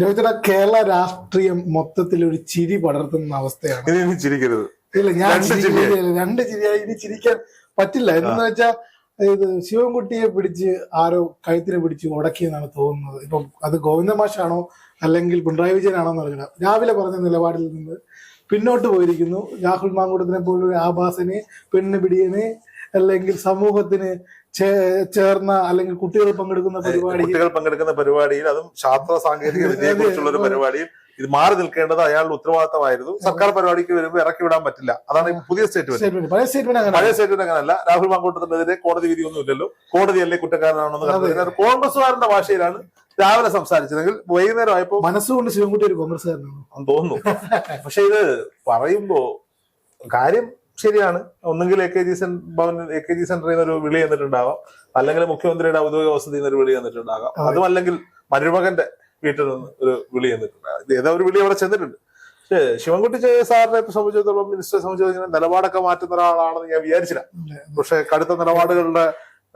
രോഹിതയുടെ കേരള രാഷ്ട്രീയം മൊത്തത്തിൽ ഒരു ചിരി പടർത്തുന്ന അവസ്ഥയാണ്. ഇനി ചിരിക്കരുത്. ഇല്ല ഞാൻ രണ്ട്. ചിരിയായി. രണ്ട് ചിരിയായി. ഇനി ചിരിക്കാൻ പറ്റില്ല. എന്ന് വെച്ചാൽ ഇത് ശിവൻകുട്ടിയെ പിടിച്ച് ആരോ കഴുത്തിനെ പിടിച്ച് ഉടക്കിയെന്നാണ് തോന്നുന്നത്. ഇപ്പം അത് ഗോവിന്ദ മാഷാണോ അല്ലെങ്കിൽ പിണറായി വിജയനാണോ എന്ന് അറിയില്ല രാവിലെ പറഞ്ഞ നിലപാടിൽ നിന്ന് പിന്നോട്ട് പോയിരിക്കുന്നു. രാഹുൽ മാങ്കൂടത്തിനെ പോലുള്ള ആഭാസനെ പെണ്ണ് പിടിയനെ അല്ലെങ്കിൽ സമൂഹത്തിന് ചേർന്ന അല്ലെങ്കിൽ കുട്ടികൾ പങ്കെടുക്കുന്ന പരിപാടി. കുട്ടികൾ പങ്കെടുക്കുന്ന പരിപാടിയിൽ അതും ശാസ്ത്ര സാങ്കേതിക വിദ്യയെ കുറിച്ചുള്ള ഒരു പരിപാടിയിൽ ഇത് മാറി നിൽക്കേണ്ടത് അയാളുടെ ഉത്തരവാദിത്തമായിരുന്നു. സർക്കാർ പരിപാടിക്ക് വരുമ്പോൾ ഇറക്കി വിടാൻ പറ്റില്ല. അതാണ് പുതിയ സ്റ്റേറ്റ്മെന്റ് പഴയ സ്റ്റേറ്റ്മെന്റ് അങ്ങനല്ല രാഹുൽ മാങ്കൂട്ടത്തിനെതിരെ കോടതി വിധിയൊന്നും ഇല്ലല്ലോ കോടതിയല്ലേ കുറ്റക്കാരനാണെന്ന് കണ്ടത് കോൺഗ്രസുകാരന്റെ ഭാഷയിലാണ് രാവിലെ സംസാരിച്ചതെങ്കിൽ വൈകുന്നേരം ആയപ്പോ മനസ്സുകൊണ്ട് ശിവൻകുട്ടി ഒരു കോൺഗ്രസ്സുകാരനാണ്. തോന്നുന്നു. പക്ഷെ ഇത് പറയുമ്പോ കാര്യം ശരിയാണ്. ഒന്നുകിൽ എ കെ ജി സെൻ ഭവൻ എ കെ ജി സെന്ററിൽ നിന്ന് ഒരു വിളി എന്നിട്ടുണ്ടാവാം അല്ലെങ്കിൽ മുഖ്യമന്ത്രിയുടെ ഔദ്യോഗിക വസതിയിൽ നിന്ന് ഒരു വിളി എന്നിട്ടുണ്ടാകാം അതും. അല്ലെങ്കിൽ മരുമകന്റെ വീട്ടിൽ നിന്ന് ഒരു വിളി എന്നിട്ടുണ്ടാകാം ഏതോ ഒരു വിളി അവിടെ ചെന്നിട്ടുണ്ട്. പക്ഷേ ശിവൻകുട്ടി സാറിനെ സംബന്ധിച്ചിടത്തോളം മിനിസ്റ്ററെ സംബന്ധിച്ചിടത്തോളം നിലപാടൊക്കെ മാറ്റുന്ന ഒരാളാണെന്ന് ഞാൻ വിചാരിച്ചില്ല. പക്ഷെ കടുത്ത നിലപാടുകളുടെ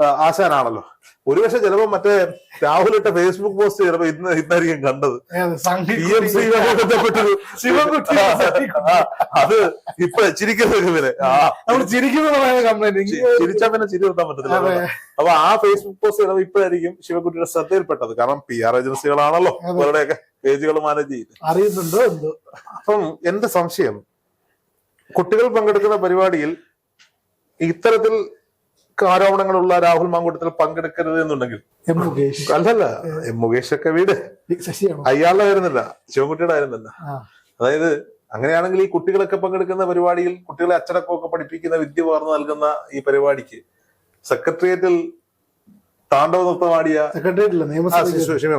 ആശാനാണല്ലോ. ഒരുപക്ഷെ ചിലപ്പോ മറ്റേ രാഹുൽ ഇട്ട ഫേസ്ബുക്ക് പോസ്റ്റ് ചിലപ്പോ ഇന്ന് ഇന്നായിരിക്കും കണ്ടത്. പി എം സി ബന്ധപ്പെട്ടൊരു ശിവൻകുട്ടി. അത് ഇപ്പൊ ചിരിക്കുന്നത് ഇവരെ. ആ നമ്മൾ ചിരിക്കുന്ന കംപ്ലൈന്റ്. ചി- ചിരിച്ചാ പിന്നെ ചിരി നിർത്താൻ പറ്റത്തില്ല. അപ്പൊ ആ ഫേസ്ബുക്ക് പോസ്റ്റ് ചിലപ്പോ ഇപ്പോഴായിരിക്കും ശിവകുട്ടിയുടെ ശ്രദ്ധയിൽപ്പെട്ടത്. കാരണം പി ആർ ഏജൻസികളാണല്ലോ. അവരുടെയൊക്കെ പേജുകൾ മാനേജ് ചെയ്യുന്നത്. അറിയുന്നുണ്ടോ എന്തോ അപ്പം എന്റെ സംശയം? കുട്ടികൾ പങ്കെടുക്കുന്ന പരിപാടിയിൽ ഇത്തരത്തിൽ ആരോപണങ്ങളുള്ള രാഹുൽ മാങ്കൂട്ടത്തിൽ പങ്കെടുക്കരുത് എന്നുണ്ടെങ്കിൽ. എം മുകേഷ്. അല്ലല്ല എം മുകേഷ് ഒക്കെ വീട് അയാളുടെ ആയിരുന്നില്ല ശിവൻകുട്ടിയുടെ ആയിരുന്നില്ല അതായത് അങ്ങനെയാണെങ്കിൽ ഈ കുട്ടികളൊക്കെ പങ്കെടുക്കുന്ന പരിപാടിയിൽ കുട്ടികളെ അച്ചടക്കമൊക്കെ പഠിപ്പിക്കുന്ന വിദ്യ പകർന്നു നൽകുന്ന ഈ പരിപാടിക്ക് സെക്രട്ടേറിയറ്റിൽ താണ്ഡവ നൃത്തമാടിയ.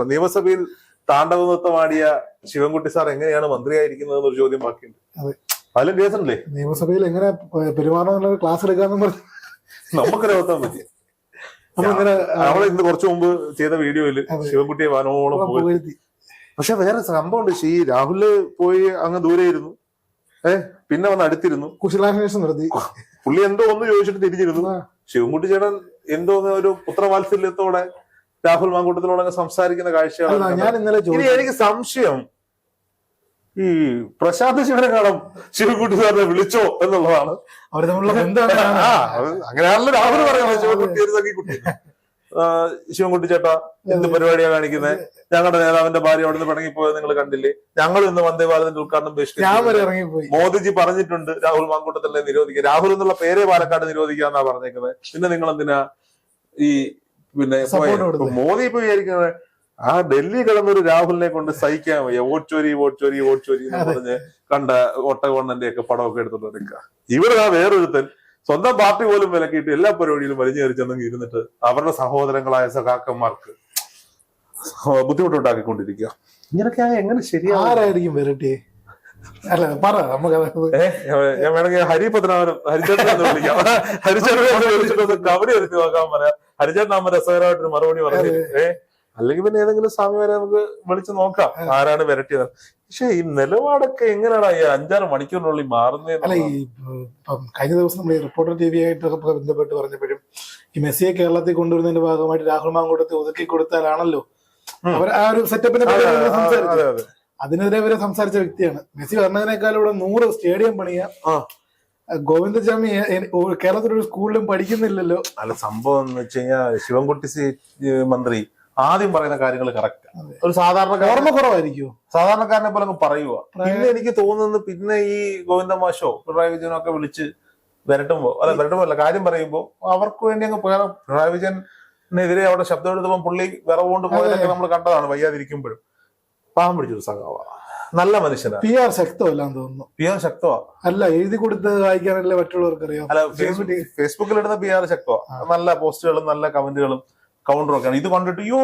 നിയമസഭയിൽ? താണ്ഡവ നൃത്തമാടിയ ശിവൻകുട്ടി സാർ എങ്ങനെയാണ് മന്ത്രിയായിരിക്കുന്നത് എന്നൊരു ചോദ്യം ബാക്കിയുണ്ട്. അതെ. അതിലും കേസുണ്ടല്ലേ? നിയമസഭയിൽ എങ്ങനെ പെരുമാറണമെന്നുള്ള ക്ലാസ് എടുക്കാന്ന് പറഞ്ഞു നമുക്ക് നികത്താൻ പറ്റി നമ്മളിങ്ങനെ നമ്മളെ ഇന്ന് കുറച്ചു മുമ്പ് ചെയ്ത വീഡിയോയിൽ. ശിവൻകുട്ടിയെ വാനോളം പുകഴ്ത്തി. പക്ഷെ വേറെ സംഭവമുണ്ട്. ഈ രാഹുൽ പോയി അങ്ങ് ദൂരെ ഇരുന്നു ഏഹ് പിന്നെ വന്ന് അടുത്തിരുന്നു. കുശലാന്വേഷണം നടത്തി. പുള്ളി എന്തോ ഒന്ന് ചോദിച്ചിട്ട് തിരിച്ചിരുന്നു ആ. ശിവൻകുട്ടി ചേട്ടൻ എന്തോ ഒരു പുത്രവാത്സല്യത്തോടെ രാഹുൽ മാങ്കൂട്ടത്തിനോട് സംസാരിക്കുന്ന കാഴ്ചയാണ് ഞാൻ ഇന്നലെ എനിക്ക് സംശയം. ഈ പ്രശാന്ത് ശിവൻകുട്ടി സാറിനെ വിളിച്ചോ എന്നുള്ളതാണ്. അവർ തമ്മിലുള്ള ബന്ധമാണ് ആ അങ്ങനെയാണല്ലോ രാഹുൽ പറയുന്നത്. ശിവൻകുട്ടി ഒരു സഖിക്കുട്ടി ശിവൻകുട്ടി ചേട്ടാ എന്ത് പരിപാടിയാ കാണിക്കുന്നത് ഞങ്ങളുടെ നേതാവിന്റെ ഭാര്യ അവിടെ നിന്ന് പിണങ്ങിപ്പോയത് നിങ്ങൾ കണ്ടില്ലേ? ഞങ്ങൾ ഇന്ന് വന്ദേ ഭാരതിന്റെ ഉദ്ഘാടനം ബഹിഷ്കരിച്ചു മോദിജി പറഞ്ഞിട്ടുണ്ട് രാഹുൽ മാങ്കൂട്ടത്തിനെ നിരോധിക്കുക രാഹുൽ എന്നുള്ള പേരെ പാലക്കാട് നിരോധിക്കുക എന്നാ പറഞ്ഞേക്കുന്നത് പിന്നെ നിങ്ങൾ എന്തിനാ ഈ പിന്നെ. മോദി ഇപ്പൊ വിചാരിക്കുന്നത് ആ ഡൽഹി കിടന്നൊരു രാഹുലിനെ കൊണ്ട് സഹിക്കാൻ വയ്യ. വോട്ട് ചോരി വോട്ട് ചോരി വോട്ട് ചോരി എന്ന് പറഞ്ഞ് കണ്ട ഒട്ടകവണ്ണന്റെ ഒക്കെ പടമൊക്കെ എടുത്തോണ്ട് നിൽക്കുക. ഇവിടെ ആ വേറൊരുത്തൻ സ്വന്തം പാർട്ടി പോലും വിലക്കിയിട്ട് എല്ലാ പരിപാടിയിലും വലിഞ്ഞേറി ചെന്നെങ്കിൽ ഇരുന്നിട്ട് അവരുടെ സഹോദരങ്ങളായ സഖാക്കന്മാർക്ക് ബുദ്ധിമുട്ടുണ്ടാക്കിക്കൊണ്ടിരിക്കുക. ഇങ്ങനൊക്കെ എങ്ങനെ ശരിയായിരിക്കും ആരായിരിക്കും വെരട്ടി? അല്ല പറ നമുക്ക് ഞാൻ- വേണമെങ്കിൽ ഹരി പത്മനാഭനും ഒന്ന് വിളിക്കാം. ഹരിചന്ദ്രൻ വിളിച്ചിട്ടൊന്ന് എടുത്ത് നോക്കാൻ പറയാം. ഹരിചന്ദ്രൻ അമ്മ രസകരമായിട്ടൊരു മറുപടി പറഞ്ഞു ഏ അല്ലെങ്കിൽ പിന്നെ ഏതെങ്കിലും സ്വാമി വരെ നമുക്ക് വിളിച്ച് നോക്കാം ആരാണ് വരട്ടിയത്. പക്ഷെ ഈ നിലപാടൊക്കെ എങ്ങനെയാണ് ഈ അഞ്ചാറ് മണിക്കൂറിനുള്ളിൽ മാറുന്നത് അല്ല ഈ കഴിഞ്ഞ ദിവസം നമ്മൾ ഈ റിപ്പോർട്ടർ ടി വി ആയിട്ടൊക്കെ ബന്ധപ്പെട്ട് പറഞ്ഞപ്പോഴും ഈ മെസ്സിയെ കേരളത്തിൽ കൊണ്ടുവരുന്നതിന്റെ ഭാഗമായിട്ട് രാഹുൽ മാങ്കൂട്ടത്തെ ഒതുക്കി കൊടുത്താലാണല്ലോ. അവർ ആ ഒരു സെറ്റപ്പിനെ സംസാരിച്ചു അതെ അതെ അതിനെതിരെ വരെ സംസാരിച്ച വ്യക്തിയാണ്. മെസ്സി പറഞ്ഞതിനേക്കാളും ഇവിടെ നൂറ് സ്റ്റേഡിയം പണിയാ ഗോവിന്ദസ്വാമി കേരളത്തിലൊരു സ്കൂളിലും പഠിക്കുന്നില്ലല്ലോ. അല്ല സംഭവം എന്ന് വെച്ച് കഴിഞ്ഞാൽ ശിവൻകുട്ടി മന്ത്രി ആദ്യം പറയുന്ന കാര്യങ്ങൾ കറക്റ്റ് ഒരു സാധാരണക്കാരൻ ഓർമ്മ കുറവായിരിക്കും. സാധാരണക്കാരനെ പോലെ അങ്ങ് പറയുക പിന്നെ എനിക്ക് തോന്നുന്നത് പിന്നെ ഈ ഗോവിന്ദ മാഷോ പിണറായി വിജയനോ ഒക്കെ വിളിച്ച് വരട്ടുമ്പോ അല്ല വരട്ടുമ്പോ അല്ല കാര്യം പറയുമ്പോ അവർക്ക് വേണ്ടി അങ്ങ് പോയാൽ പിണറായി വിജയനെതിരെ അവിടെ ശബ്ദം എടുത്തപ്പോൾ പുള്ളി വിറവുകൊണ്ട് പോയതൊക്കെ നമ്മൾ കണ്ടതാണ് വയ്യാതിരിക്കുമ്പോഴും. പാവം പിടിച്ചൊരു സഖാവ. നല്ല മനുഷ്യനാണ് പി ആർ ശക്തമല്ലാന്ന് തോന്നുന്നു. പി ആർ ശക്തമാ അല്ല എഴുതി കൊടുത്ത് വായിക്കാനല്ലേ മറ്റുള്ളവർക്ക് അറിയാം അല്ല ഫേസ്ബുക്കിൽ ഇടുന്ന പി ആർ ശക്തമാ നല്ല പോസ്റ്റുകളും നല്ല കമന്റുകളും. കൗണ്ടറും ഒക്കെയാണ് ഇത് കണ്ടിട്ട് യോ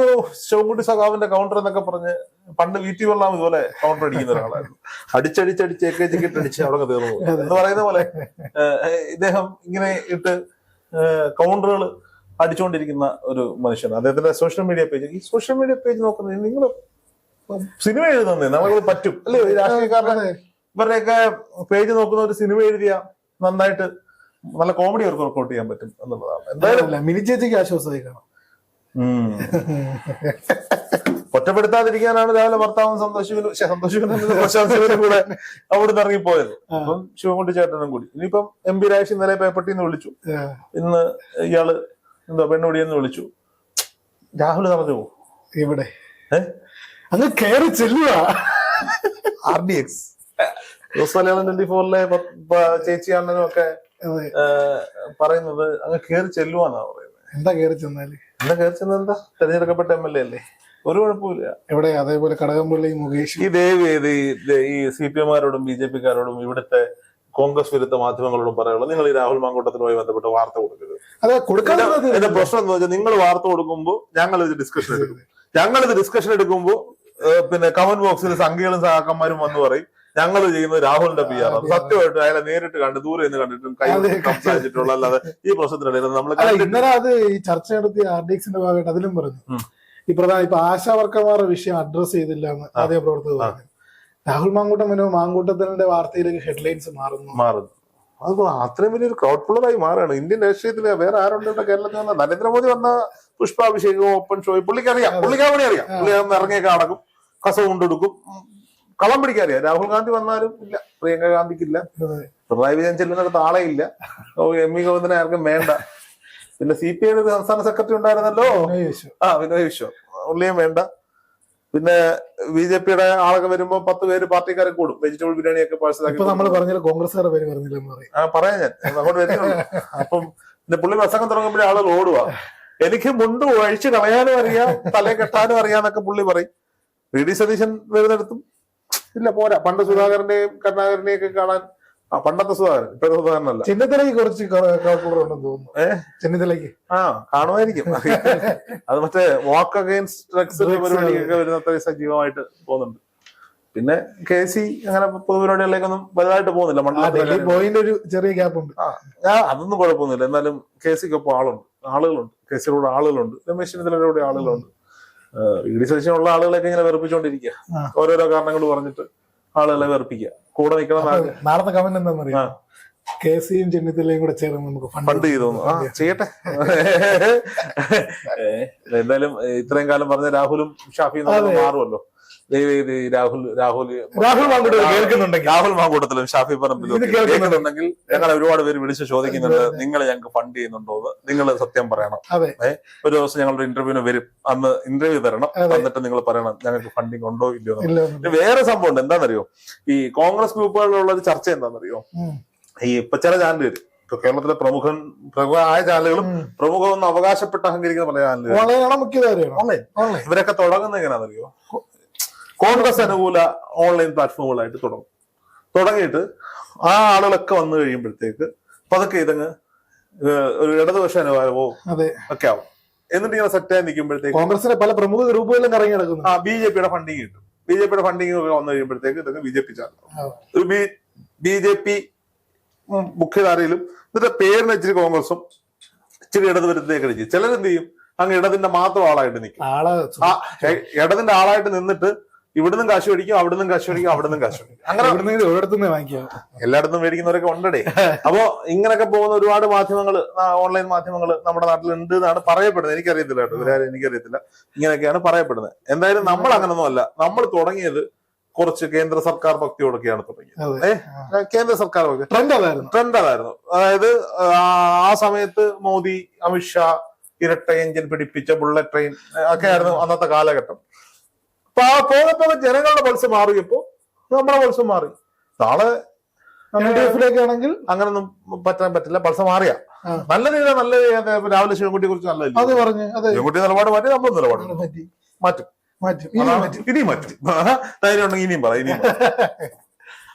ശിവൻകുട്ടി സഖാവിന്റെ കൗണ്ടർ എന്നൊക്കെ പറഞ്ഞ് പണ്ട് വീട്ടിൽ വെള്ളം ഇതുപോലെ കൗണ്ടർ അടിക്കുന്ന ഒരാളായിരുന്നു. അടിച്ചടിച്ചടിച്ച് എ കെ ജിക്കിട്ട് അടിച്ച് അവിടെ തീർന്നു എന്ന് പറയുന്ന പോലെ ഇദ്ദേഹം ഇങ്ങനെ ഇട്ട് കൗണ്ടറുകൾ അടിച്ചുകൊണ്ടിരിക്കുന്ന ഒരു മനുഷ്യനാണ്. അദ്ദേഹത്തിന്റെ സോഷ്യൽ മീഡിയ പേജ് ഈ സോഷ്യൽ മീഡിയ പേജ് നോക്കുന്നത് നിങ്ങൾ സിനിമ എഴുതുന്നേ? നമുക്ക് പറ്റും. അല്ലേ? രാഷ്ട്രീയക്കാരുടെ ഇവരുടെയൊക്കെ പേജ് നോക്കുന്ന ഒരു സിനിമ എഴുതിയ നന്നായിട്ട് നല്ല കോമഡി അവർക്ക് വർക്കൗട്ട് ചെയ്യാൻ പറ്റും എന്നുള്ളതാണ്. എന്തായാലും മിനി ചേച്ചിക്ക് ആശ്വാസമായി കാണാം. ഒറ്റപ്പെടുത്താതിരിക്കാനാണ് രാവിലെ ഭർത്താവും സന്തോഷിക്കലും സന്തോഷിക്കലും പ്രശാന്ത് ശിവനും കൂടെ അവിടുന്ന് ഇറങ്ങിപ്പോയത്. അപ്പം ശിവൻകുട്ടി ചേട്ടനും കൂടി. ഇനിയിപ്പം എം പി രാജേഷ് ഇന്നലെ പേപ്പട്ടിന്ന് വിളിച്ചു. ആ, ഇന്ന് ഇയാൾ എന്താ പെണ്ണുടിയെന്ന് വിളിച്ചു. രാഹുൽ പറഞ്ഞു ഇവിടെ. ഏ? അങ്ങ് കയറി ചെല്ലുക ആർ ഡി എക്സ്. ട്വന്റി ഫോറിലെ ചേച്ചി അണ്ണനും ഒക്കെ പറയുന്നത് അങ്ങ് കയറി ചെല്ലുവാന്നാ പറയുന്നത്. എന്താ കയറി ചെന്നാൽ? എന്താ കയറി ചെന്നെന്താ? തെരഞ്ഞെടുക്കപ്പെട്ട എം എൽ എ അല്ലേ? ഒരു കുഴപ്പമില്ല ഇവിടെ അതേപോലെ കടകംപള്ളി മുകേഷ്. ഈ ഇത് ഈ സി പി എമാരോടും ബി ജെ പിക്കാരോടും ഇവിടുത്തെ കോൺഗ്രസ് വിരുദ്ധ മാധ്യമങ്ങളോടും പറയാനുള്ളത് നിങ്ങൾ ഈ രാഹുൽ മാങ്കൂട്ടത്തിനുമായി ബന്ധപ്പെട്ട് വാർത്ത കൊടുക്കരുത്. അതെ കൊടുക്കാൻ എന്റെ പ്രശ്നം എന്ന് വെച്ചാൽ നിങ്ങൾ വാർത്ത കൊടുക്കുമ്പോൾ ഞങ്ങൾ ഇത് ഡിസ്കഷൻ എടുക്കും. ഞങ്ങൾ ഇത് ഡിസ്കഷൻ എടുക്കുമ്പോൾ പിന്നെ കമന്റ് ബോക്സിൽ സംഘികളും സഹാക്കന്മാരും വന്ന് പറയും. ഞങ്ങൾ ചെയ്യുന്നത് രാഹുലിന്റെ പി ആർ സത്യമായിട്ട് അയാളെ നേരിട്ട് കണ്ട് ദൂരെ നിന്ന് കണ്ടിട്ടും കൈ. സംസാരിച്ചിട്ടുള്ള അല്ലാതെ ഈ പ്രശ്നത്തിനിടയിൽ നമ്മൾ ഇന്നലെ അത് ഈ ചർച്ച നടത്തിയ ആർ ഡി എക്സിന്റെ ഭാഗമായിട്ട് അതിലും പറഞ്ഞു. ഈ പ്രധാന ഇപ്പൊ ആശാവർക്കന്മാരുടെ വിഷയം അഡ്രസ് ചെയ്തില്ല എന്ന് ആദ്യ പ്രവർത്തകർ പറഞ്ഞു. രാഹുൽ മാങ്കൂട്ടം പിന്നെ മാങ്കൂട്ടത്തിന്റെ വാർത്തയിലേക്ക് ഹെഡ്ലൈൻസ് മാറുന്നു. മാറുന്നു. അത് അത്രയും വലിയൊരു ക്രൗഡ് പുള്ളറായി മാറുകയാണ്. ഇന്ത്യൻ രാഷ്ട്രീയത്തിൽ വേറെ ആരുണ്ട് ഇവിടെ കേരളത്തിൽ നിന്ന്? നരേന്ദ്രമോദി വന്ന പുഷ്പാഭിഷേകം ഓപ്പൺ ഷോയും പുള്ളിക്ക് അറിയാം. പുള്ളിക്ക് അറിയാം. പുള്ളി ഇറങ്ങിയൊക്കെ അടക്കും കസവ് കൊണ്ടെടുക്കും. കളം പിടിക്കാൻ രാഹുൽ ഗാന്ധി വന്നാലും ഇല്ല. പ്രിയങ്ക ഗാന്ധിക്കില്ല. പിണറായി വിജയൻ ചെല്ലുന്നിടത്ത് ആളെ ഇല്ല. എം വി ഗോവിന്ദനെ ആർക്കും വേണ്ട. പിന്നെ സി പി ഐയുടെ സംസ്ഥാന സെക്രട്ടറി ഉണ്ടായിരുന്നല്ലോ? ആ വിനോയ് വിശ്വം ഉള്ളിയും വേണ്ട. പിന്നെ ബി ജെ പിയുടെ ആളൊക്കെ വരുമ്പോ പത്ത് പേര് പാർട്ടിക്കാരെ കൂടും. വെജിറ്റബിൾ ബിരിയാണി ഒക്കെ നമ്മൾ കോൺഗ്രസ്സുകാരുടെ പേര് പറഞ്ഞില്ല പറയാം. ഞാൻ. അങ്ങോട്ട് വരുന്നുള്ളൂ. അപ്പം പിന്നെ പുള്ളി പ്രസംഗം തുടങ്ങുമ്പോഴേ ആളുകൾ ഓടുക എനിക്ക് മുണ്ട് ഒഴിച്ച് കളയാനും അറിയാം തല കെട്ടാനും അറിയാന്നൊക്കെ പുള്ളി പറയും. വി ഡി സതീശൻ വരുന്നിടത്തും ഇല്ല പോരാ. പണ്ട് സുധാകരന്റെയും കരുണാകരന്റെയും ഒക്കെ കാണാൻ ആ പണ്ടത്തെ സുധാകരൻ ഇപ്പോഴത്തെ സുധാകരനല്ല. ചെന്നിത്തലയ്ക്ക് കുറച്ച് ഉണ്ടെന്ന് തോന്നുന്നു. ഏഹ് ചെന്നിത്തലയ്ക്ക് ആ കാണുമായിരിക്കും. അത് മറ്റേ വാക്ക് അഗൈൻസ്റ്റ് ഡ്രഗ്സ് പരിപാടിയൊക്കെ വരുന്ന അത്രയും സജീവമായിട്ട് പോകുന്നുണ്ട്. പിന്നെ കെ സി അങ്ങനെ പൊതുപരിപാടികളിലേക്കൊന്നും വലുതായിട്ട് പോകുന്നില്ല. മണ്ഡലത്തിന്റെ ഒരു ചെറിയ ഗ്യാപ്പ് ഉണ്ട്. ആ അതൊന്നും കുഴപ്പമൊന്നുമില്ല. എന്നാലും കെ സിക്കൊപ്പം ആളുണ്ട്. ആളുകളുണ്ട്. കെ സിയിലൂടെ ആളുകളുണ്ട്. രമേശ് ചെന്നിത്തലയുടെ ആളുകളുണ്ട്. ഇ ആളുകളെ ആളുകളൊക്കെ ഇങ്ങനെ വെറുപ്പിച്ചോണ്ടിരിക്കുക ഓരോരോ കാരണങ്ങൾ പറഞ്ഞിട്ട് ആളുകളെ വെറുപ്പിക്കുക കൂടെ നിൽക്കണം നാളത്തെ കമന്റ് എന്താണെന്നറിയാം. കെ സിയും ചെന്നിത്തലയും കൂടെ ചേർന്ന് നമുക്ക് ഫണ്ട് ചെയ്തു ആ ചെയ്യട്ടെ. എന്തായാലും ഇത്രയും കാലം പറഞ്ഞ രാഹുലും ഷാഫിയും മാറുമല്ലോ. രാഹുൽ രാഹുൽ രാഹുൽ കേൾക്കുന്നുണ്ടെങ്കിൽ. രാഹുൽ മാങ്കൂട്ടത്തിലും ഷാഫി പറമ്പിലും. കേൾക്കുന്നുണ്ടെങ്കിൽ ഞങ്ങൾ ഒരുപാട് പേര് വിളിച്ച് ചോദിക്കുന്നുണ്ട് നിങ്ങൾ ഞങ്ങൾക്ക് ഫണ്ട് ചെയ്യുന്നുണ്ടോ എന്ന്? നിങ്ങൾ സത്യം പറയണം. ഒരു ദിവസം ഞങ്ങളുടെ ഇന്റർവ്യൂവിന് വരും. അന്ന് ഇന്റർവ്യൂ തരണം. എന്നിട്ട് നിങ്ങൾ പറയണം ഞങ്ങൾക്ക് ഫണ്ടിങ് ഉണ്ടോ ഇല്ലയോ. വേറെ സംഭവം ഉണ്ട്. എന്താണെന്നറിയോ? ഈ കോൺഗ്രസ് ഗ്രൂപ്പുകളിലുള്ള ഒരു ചർച്ച എന്താണെന്നറിയോ? ഈ ഇപ്പൊ ചില ചാനലുകൾ ഇപ്പൊ കേരളത്തിലെ പ്രമുഖൻ പ്രമുഖമായ ചാനലുകളും പ്രമുഖം പ്രമുഖമെന്ന് അവകാശപ്പെട്ട് അഹങ്കരിക്കുന്ന പല ഓൺലൈൻ ഇവരൊക്കെ തുടങ്ങുന്നത് എങ്ങനെയാണെന്നറിയോ? കോൺഗ്രസ് അനുകൂല ഓൺലൈൻ പ്ലാറ്റ്ഫോമുകളായിട്ട് തുടങ്ങും. തുടങ്ങിയിട്ട് ആ ആളുകളൊക്കെ വന്നു കഴിയുമ്പോഴത്തേക്ക് പതുക്കെ ഇതങ്ങ് ഒരു ഇടതുപക്ഷ അനുവാദമോ അതെ. ഒക്കെ ആവും. എന്നിട്ട് ഇങ്ങനെ സെറ്റായി നിൽക്കുമ്പോഴത്തേക്ക് കോൺഗ്രസിന്റെ പല പ്രമുഖ ഗ്രൂപ്പുകളിലും കറങ്ങി നടക്കുന്നു. ആ ബി ജെ പിയുടെ ഫണ്ടിങ് കിട്ടും. ബി ജെ പിയുടെ ഫണ്ടിങ് ഒക്കെ വന്നു കഴിയുമ്പോഴത്തേക്ക് ഇതൊക്കെ ബി ജെ പി ഒരു ബി ബി ജെ പി മുഖ്യധാരയിലും എന്നിട്ട് പേരിന് ഇച്ചിരി കോൺഗ്രസും ഇച്ചിരി ഇടത് വരുത്തേക്ക് ചിലരെന്ത് ചെയ്യും? അങ്ങ് ഇടതിന്റെ മാത്രം ആളായിട്ട് നിൽക്കും. ഇടതിന്റെ ആളായിട്ട് നിന്നിട്ട് ഇവിടുന്നും കാശ് മേടിക്കും അവിടുന്ന് കാശ് മേടിക്കും അവിടുന്ന് കാശ് മേടിക്കും. അങ്ങനെ വാങ്ങിക്കാം. എല്ലായിടത്തും മേടിക്കുന്നവരൊക്കെ ഉണ്ടടേ. അപ്പോ ഇങ്ങനൊക്കെ പോകുന്ന ഒരുപാട് മാധ്യമങ്ങൾ ഓൺലൈൻ മാധ്യമങ്ങൾ നമ്മുടെ നാട്ടിൽ ഉണ്ട് എന്നാണ് പറയപ്പെടുന്നത്. എനിക്കറിയത്തില്ല കേട്ടോ ഇവരാരും എനിക്കറിയത്തില്ല. ഇങ്ങനെയൊക്കെയാണ് പറയപ്പെടുന്നത്. എന്തായാലും നമ്മൾ അങ്ങനൊന്നും അല്ല. നമ്മൾ തുടങ്ങിയത് കുറച്ച് കേന്ദ്ര സർക്കാർ ഭക്തിയോടൊക്കെയാണ് തുടങ്ങിയത്. അതെ. കേന്ദ്ര സർക്കാർ ഭക്തി. ട്രെൻഡ് അതായിരുന്നു. ട്രെൻഡ് അതായിരുന്നു. അതായത് ആ ആ സമയത്ത് മോദി അമിത്ഷാ ഇരട്ട എഞ്ചിൻ പിടിപ്പിച്ച ബുള്ളറ്റ് ട്രെയിൻ ഒക്കെ ആയിരുന്നു അന്നത്തെ കാലഘട്ടം. അപ്പൊ ആ പോകെ പോകെ ജനങ്ങളുടെ പൾസ് മാറിയപ്പോ നമ്മുടെ പൾസ് മാറി. നാളെ എൽ ഡി എഫിലേക്ക് ആണെങ്കിൽ അങ്ങനൊന്നും പറ്റാൻ പറ്റില്ല. പൾസ് മാറിയ. നല്ല രീതിയിൽ നല്ല രാവിലെ ശിവൻകുട്ടിയെ കുറിച്ച് നല്ല അത് പറഞ്ഞു ശിവൻകുട്ടി നിലപാട് മാറ്റി നമ്മൾ നിലപാട് മാറ്റി. ഇനിയും മാറ്റും. ധൈര്യം ഉണ്ടെങ്കിൽ ഇനിയും പറ ഇനിയും.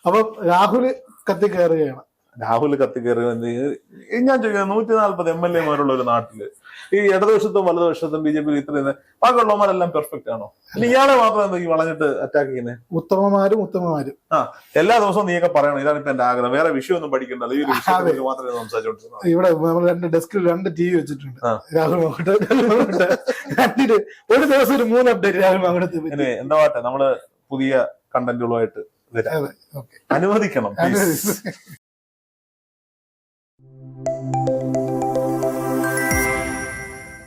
അപ്പൊ രാഹുൽ കത്തി കയറുകയാണ് രാഹുൽ കത്തിക്കയറി ഞാൻ ചോദിക്കുന്നത് നൂറ്റി നാല്പത് എം എൽ എമാരുള്ള ഒരു നാട്ടിൽ ഈ ഇടതുവശത്തും വലതുവശത്തും ബി ജെ പി ഇത്രയും ബാക്കിയുള്ളവന്മാരെല്ലാം പെർഫെക്റ്റ് ആണോ? ഇയാളെ മാത്രം എന്താ ഈ വളഞ്ഞിട്ട് അറ്റാക്ക് ചെയ്യുന്നത് ഉത്തമമാരും ഉത്തമമാരും ആ എല്ലാ ദിവസവും നീയൊക്കെ പറയണം. ഇതാണ് ഇപ്പൊ എന്റെ ആഗ്രഹം. വേറെ വിഷയമൊന്നും പഠിക്കണ്ടല്ലോ ഈ ഒരു വിഷയം കുറിച്ച് മാത്രമേ സംസാരിച്ചോണ്ടിരുന്നത് ഇവിടെ നമ്മൾ രണ്ട് ഡെസ്കിൽ രണ്ട് ടി വി വെച്ചിട്ടുണ്ട് രാഹുൽ രണ്ടിന് ഒരു ദിവസം ഒരു മൂന്ന് അപ്ഡേറ്റ് രാഹുൽ ഇനി എന്താ പാട്ടെ നമ്മൾ പുതിയ കണ്ടന്റുകളുമായിട്ട് അനുവദിക്കണം.